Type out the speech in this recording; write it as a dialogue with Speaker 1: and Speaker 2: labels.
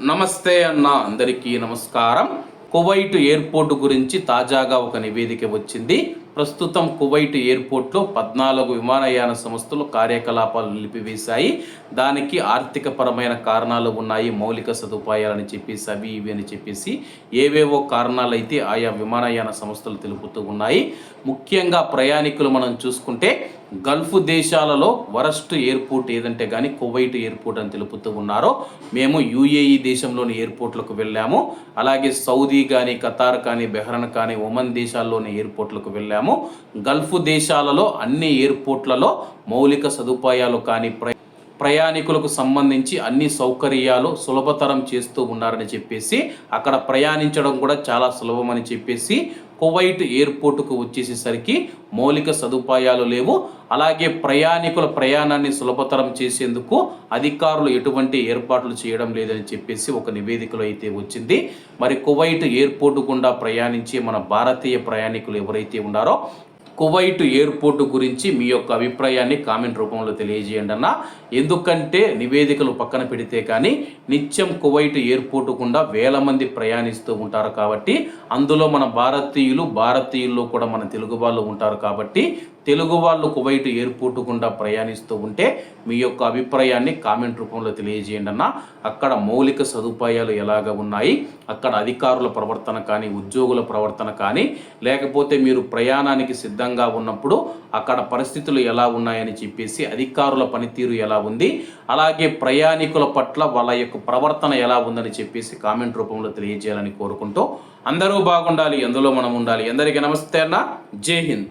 Speaker 1: నమస్తే అన్న అందరికీ నమస్కారం. కువైట్ ఎయిర్పోర్ట్ గురించి తాజాగా ఒక నివేదిక వచ్చింది. ప్రస్తుతం కువైట్ ఎయిర్పోర్ట్లో పద్నాలుగు విమానయాన సంస్థలు కార్యకలాపాలు నిలిపివేశాయి. దానికి ఆర్థికపరమైన కారణాలు ఉన్నాయి. మౌలిక సదుపాయాలని చెప్పేసి అవి ఇవి అని చెప్పేసి ఏవేవో కారణాలు అయితే ఆయా విమానయాన సంస్థలు తెలుపుతూ ఉన్నాయి. ముఖ్యంగా ప్రయాణికులు మనం చూసుకుంటే గల్ఫ్ దేశాలలో వరస్ట్ ఎయిర్పోర్ట్ ఏదంటే కానీ కువైట్ ఎయిర్పోర్ట్ అని తెలుపుతూ ఉన్నారో మేము యుఏఈ దేశంలోని ఎయిర్పోర్ట్లకు వెళ్ళాము. అలాగే సౌదీ కానీ ఖతార్ కానీ బెహ్రన్ కానీ ఒమన్ దేశాల్లోని ఎయిర్పోర్ట్లకు వెళ్ళాము. గల్ఫ్ దేశాలలో అన్ని ఎయిర్పోర్ట్లలో మౌలిక సదుపాయాలు కానీ ప్రయాణికులకు సంబంధించి అన్ని సౌకర్యాలు సులభతరం చేస్తూ ఉన్నారని చెప్పేసి అక్కడ ప్రయాణించడం కూడా చాలా సులభమని చెప్పేసి కువైట్ ఎయిర్పోర్టుకు వచ్చేసేసరికి మౌలిక సదుపాయాలు లేవు. అలాగే ప్రయాణికుల ప్రయాణాన్ని సులభతరం చేసేందుకు అధికారులు ఎటువంటి ఏర్పాట్లు చేయడం లేదని చెప్పేసి ఒక నివేదికలో అయితే వచ్చింది. మరి కువైట్ ఎయిర్పోర్టు గుండా ప్రయాణించే మన భారతీయ ప్రయాణికులు ఎవరైతే ఉన్నారో కువైట్ ఎయిర్పోర్టు గురించి మీ యొక్క అభిప్రాయాన్ని కామెంట్ రూపంలో తెలియజేయండి అన్న. ఎందుకంటే నివేదికలు పక్కన పెడితే కానీ నిత్యం కువైట్ ఎయిర్పోర్టు గుండా వేల మంది ప్రయాణిస్తూ ఉంటారు కాబట్టి అందులో మన భారతీయులు భారతీయుల్లో కూడా మన తెలుగు వాళ్ళు ఉంటారు కాబట్టి తెలుగు వాళ్ళు కువైట్ ఎయిర్పోర్ట్ గుండా ప్రయాణిస్తూ ఉంటే మీ యొక్క అభిప్రాయాన్ని కామెంట్ రూపంలో తెలియజేయండి అన్న. అక్కడ మౌలిక సదుపాయాలు ఎలాగ ఉన్నాయి? అక్కడ అధికారుల ప్రవర్తన కానీ ఉద్యోగుల ప్రవర్తన కానీ లేకపోతే మీరు ప్రయాణానికి సిద్ధంగా ఉన్నప్పుడు అక్కడ పరిస్థితులు ఎలా ఉన్నాయని చెప్పేసి అధికారుల పనితీరు ఎలా ఉంది? అలాగే ప్రయాణికుల పట్ల వాళ్ళ యొక్క ప్రవర్తన ఎలా ఉందని చెప్పేసి కామెంట్ రూపంలో తెలియజేయాలని కోరుకుంటూ అందరూ బాగుండాలి ఎందులో మనం ఉండాలి. అందరికీ నమస్తే అన్న. జై హింద్.